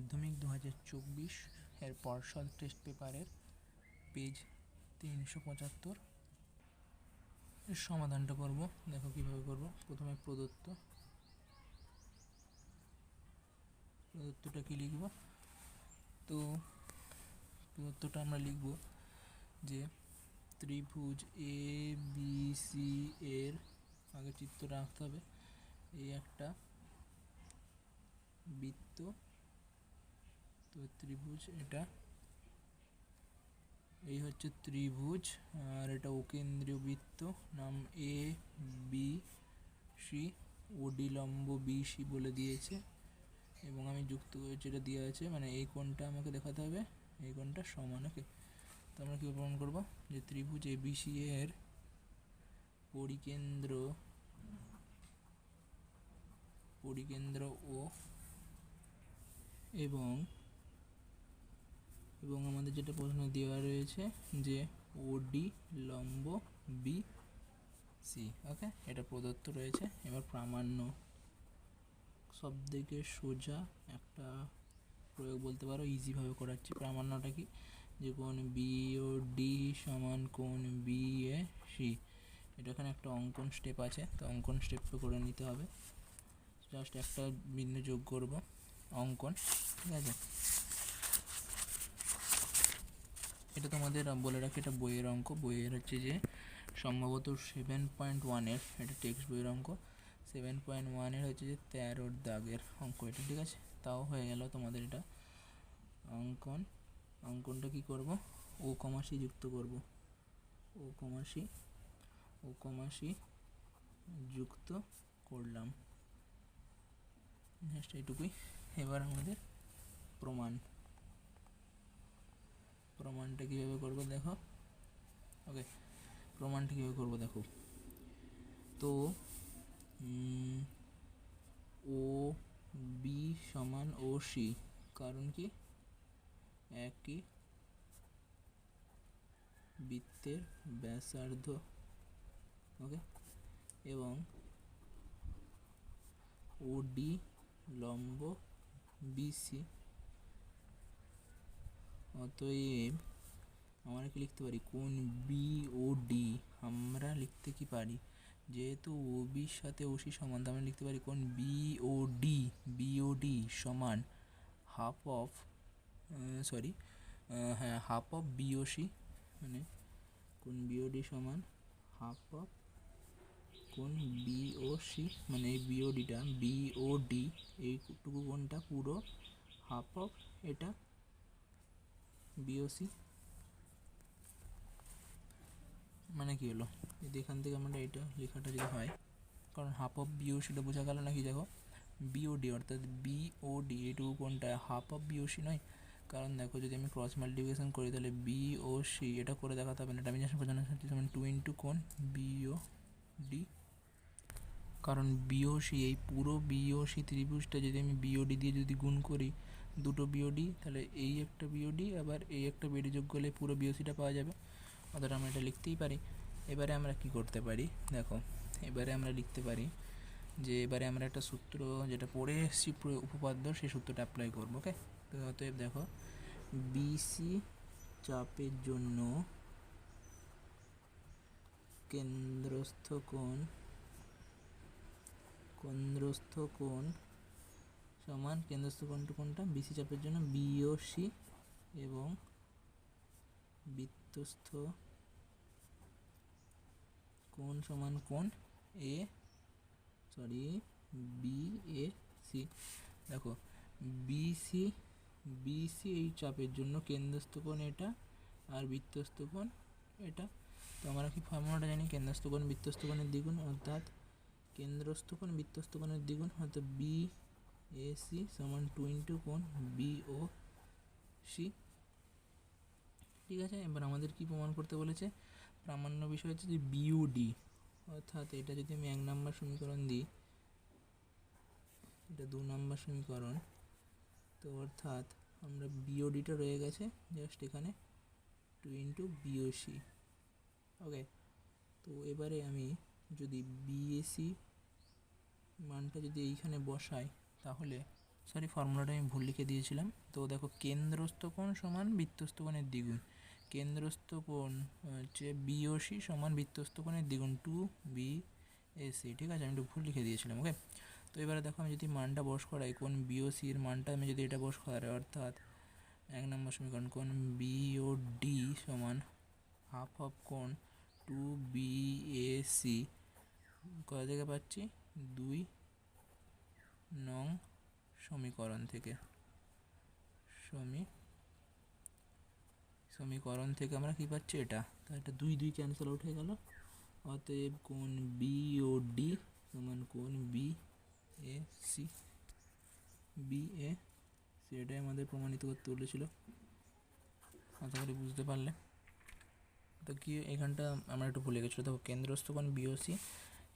মাধ্যমিক দু হাজার চব্বিশ এর পর্ষদ টেস্ট পেপারের পেজ তিনশো পঁচাত্তর। এর সমাধানটা করব, দেখো কীভাবে করব। প্রথমে প্রদত্ত। প্রদত্তটা কি লিখব? তো প্রদত্তটা আমরা লিখব যে ত্রিভুজ এ বি সি এর আগে চিত্রটা আঁকতে হবে। এই একটা বৃত্ত তো ত্রিভুজ এটা। এই হচ্ছে ত্রিভুজ, আর এটা অকেন্দ্রীয় বৃত্ত। নাম এ বি সি ওডি লম্ব বি সি বলে দিয়েছে। এবং আমি যুক্ত যেটা দেওয়া আছে মানে এই কোণটা আমাকে দেখাতে হবে, এই কোণটা সমান ওকে তো আমরা কী প্রমাণ করব? যে ত্রিভুজ এ বি সি এর পরিকেন্দ্র পরিকেন্দ্র ও এবং এবং আমাদের যেটা প্রশ্ন দেওয়া রয়েছে যে ওডি লম্ব বি সি ওকে এটা প্রদত্ত রয়েছে। এবার প্রামাণ্য সব থেকে সোজা একটা প্রয়োগ বলতে পারো ইজিভাবে করাচ্ছি। প্রামাণ্যটা কি? যে কোন বি ও ডি সমান কোন বি এ সি এটা এখানে একটা অঙ্কন স্টেপ আছে, তো অঙ্কন স্টেপটা করে নিতে হবে। জাস্ট একটা বিন্দু যোগ করব, অঙ্কন, ঠিক আছে? এটা তোমাদের বলে রাখি, এটা বইয়ের অঙ্ক। বইয়ের হচ্ছে যে সম্ভবত সেভেন পয়েন্ট ওয়ানের এটা টেক্সট বইয়ের অঙ্ক। সেভেন পয়েন্ট ওয়ানের হচ্ছে যে তেরোর দাগের অঙ্ক এটা, ঠিক আছে? তাও হয়ে গেল তোমাদের এটা অঙ্কন। অঙ্কনটা কি করব? ও কমাসি যুক্ত করব। ও কমাসি ও কমাসি যুক্ত করলাম। জাস্ট এইটুকুই। এবার আমাদের প্রমাণ। প্রমাণটা কীভাবে করব দেখো। ওকে প্রমাণটা কীভাবে করব দেখো। তো ও বি সমান ও সি কারণ কি? একই বৃত্তের ব্যাসার্ধ। ওকে এবং ওডি লম্ব বিসি অতএব আমরা কি লিখতে পারি? কোন বি ও ডি আমরা লিখতে কি পারি? যেহেতু ও বির সাথে ওসি সমান আমরা লিখতে পারি কোন B O D B O D সমান হাফ অফ সরি হ্যাঁ হাফ অফ বিওসি মানে কোন বিওডি সমান হাফ অফ কোন বিওসি মানে এই বিওডিটা বিওডি এইটুকু কোনটা পুরো হাফ অফ এটা বিওসি মানে কি হলো যদি এখান থেকে আমরা এটা লেখাটা যদি হয় কারণ হাফ অফ বিওসিটা বোঝা গেল নাকি দেখো বিওডি অর্থাৎ বিওডি এইটুকু কোনটা হাফ অফ বিওসি নয় কারণ দেখো যদি আমি ক্রস মাল্টিপ্লিকেশন করি তাহলে বি ও সি এটা করে দেখাতে হবে না এটা আমি জাস্ট বোঝানোর সাথে সমান টু ইন্টু কোন বিও ডি কারণ বিওসি এই পুরো বিওসি ত্রিভুজটা যদি আমি বিওডি দিয়ে যদি গুণ করি দুটো বিওডি তাহলে এই একটা বিওডি আবার এই একটা বিওডি যোগ করলে পুরো বিওসিটা পাওয়া যাবে। অর্থাৎ আমরা এটা লিখতেই পারি। এবারে আমরা কি করতে পারি? দেখো, এবারে আমরা লিখতে পারি যে, এবারে আমরা একটা সূত্র যেটা পড়ে এসেছি উপপাদ্য সেই সূত্রটা অ্যাপ্লাই করব ওকে অতএব দেখো বিসি চাপের জন্য কেন্দ্রস্থ কোণ কেন্দ্রস্থ কোণ সমান কেন্দ্রস্থ কোণটা কোনটা? বিসি চাপের জন্য বিওসি এবং বৃত্তস্থ কোণ সমান কোণ A sorry B A C দেখো বিসি বিসি এই চাপের জন্য কেন্দ্রস্থ কোণ এটা আর বৃত্তস্থ কোণ এটা। তো আমরা কি ফর্মুলাটা জানি? কেন্দ্রস্থ কোণ, বৃত্তস্থ কোণের দ্বিগুণ, অর্থাৎ কেন্দ্রস্থ কোণ, বৃত্তস্থ কোণের দ্বিগুণ, অর্থাৎ বি সি সমান two into B O C ঠিক আছে, এবার আমাদের কি প্রমাণ করতে বলেছে? প্রামাণ্য বিষয় হচ্ছে যে বিউডি অর্থাৎ এটা যদি আমি এক নম্বর সমীকরণ দিই, এটা দু নম্বর সমীকরণ, তো অর্থাৎ আমরা বিওডিটা রয়ে গেছে জাস্ট এখানে টু ইন্টু বিওসি ওকে তো এবারে আমি যদি বিএসি মানটা যদি এইখানে বসাই তাহলে সরি ফর্মুলাটা আমি ভুল লিখে দিয়েছিলাম। তো দেখো, কেন্দ্রস্থ কোণ সমান বৃত্তস্থ কোণের দ্বিগুণ। কেন্দ্রস্থ কোণ হচ্ছে বিওসি সমান বৃত্তস্থ কোণের দ্বিগুণ টু বি এসি ঠিক আছে? আমি একটু ভুল লিখে দিয়েছিলাম ওকে তো এবারে দেখো, আমি যদি মানটা বস করাই কোন বিওসি এর মানটা আমি যদি এটা বস করাই, অর্থাৎ এক নম্বর সমীকরণ কোন বিও ডি সমান হাফ অফ কোণ টু বি এ সি কোথা থেকে পাচ্ছি? দুই নং সমীকরণ থেকে। সমী সমীকরণ থেকে আমরা কী পাচ্ছি এটা? তো এটা দুই দুই ক্যান্সেল আউট হয়ে গেল। অতএব কোন বি ও ডি সমান কোন B A C B A C এটাই আমাদের প্রমাণিত করতে বলেছিল। আশা করি বুঝতে পারলে। তো কি এখানটা আমরা একটু ভুলে গেছিল তো কেন্দ্রস্থ কোণ বিওসি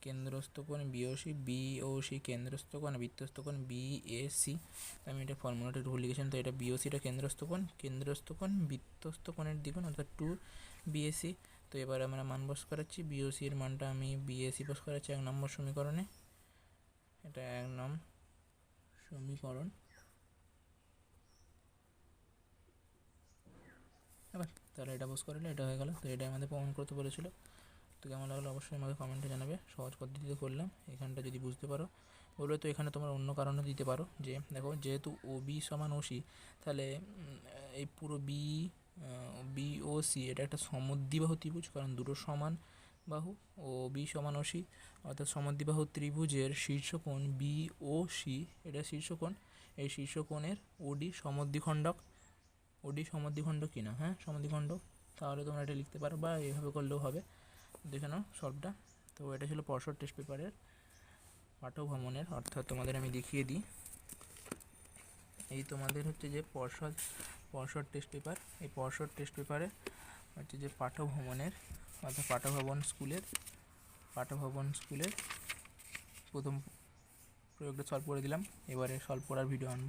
কেন্দ্রস্থ কোণ বিওসি বিওসি কেন্দ্রস্থ কোণ বৃত্তস্থ কোণ বিএসি আমি এটা ফর্মুলাটা ভুলে লিখেছিলাম, তো এটা বিওসিটা কেন্দ্রস্থ কোণ কেন্দ্রস্থ কোণ বৃত্তস্থ কোণের দ্বিগুণ, অর্থাৎ টু বিএসি তো এবার আমরা মান বস করাচ্ছি বিওসি এর মানটা আমি বিএসি বস করাচ্ছি এক নম্বর সমীকরণে। এটা এক নম সমীকরণ। তাহলে এটা বস করলে এটা হয়ে গেল। তো এটা আমাদের প্রমাণ করতে বলেছিল। তো কেমন লাগল অবশ্যই আমাকে কমেন্টে জানাবে। সহজ পদ্ধতিতে করলাম। এখানটা যদি বুঝতে পারো, বলবে তো এখানে তোমরা অন্য কারণে দিতে পারো। যে, দেখো, যেহেতু ও বি সমান ও সি তাহলে এই পুরো বি বি ও সি এটা একটা সমদ্বিবাহু ত্রিভুজ, কারণ দুটো সমান বাহু, ও বি সমান ও সি অর্থাৎ সমদ্বিবাহু ত্রিভুজের শীর্ষকোণ বি ও সি এটা শীর্ষকোণ। এই শীর্ষকোণের ওডি সমদ্বিখণ্ডক। ওডি সমদ্বিখণ্ডক কিনা হ্যাঁ সমদ্বিখণ্ডক। তাহলে তোমরা এটা লিখতে পারো বা এভাবে করলেও হবে। দেখে নাও তো এটা ছিল পরশর টেস্ট পেপারের পাঠভ্রমণের অর্থাৎ তোমাদের আমি দেখিয়ে দিই। এই তোমাদের হচ্ছে যে পর্ষদ পর্ষদ টেস্ট পেপার এই পর্ষদ টেস্ট পেপারে হচ্ছে যে পাঠভ্রমণের অর্থাৎ পাঠভবন স্কুলের পাঠভবন স্কুলের প্রথম প্রয়োগটা সলভ করে দিলাম। এবারে সলভ করার ভিডিও আনব।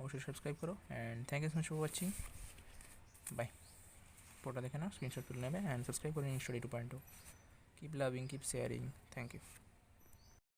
অবশ্যই সাবস্ক্রাইব করো। And thank you so much for watching bye photo দেখে নাও স্ক্রিনশট তুলে নেবে অ্যান্ড সাবস্ক্রাইব করে story to point keep loving keep sharing thank you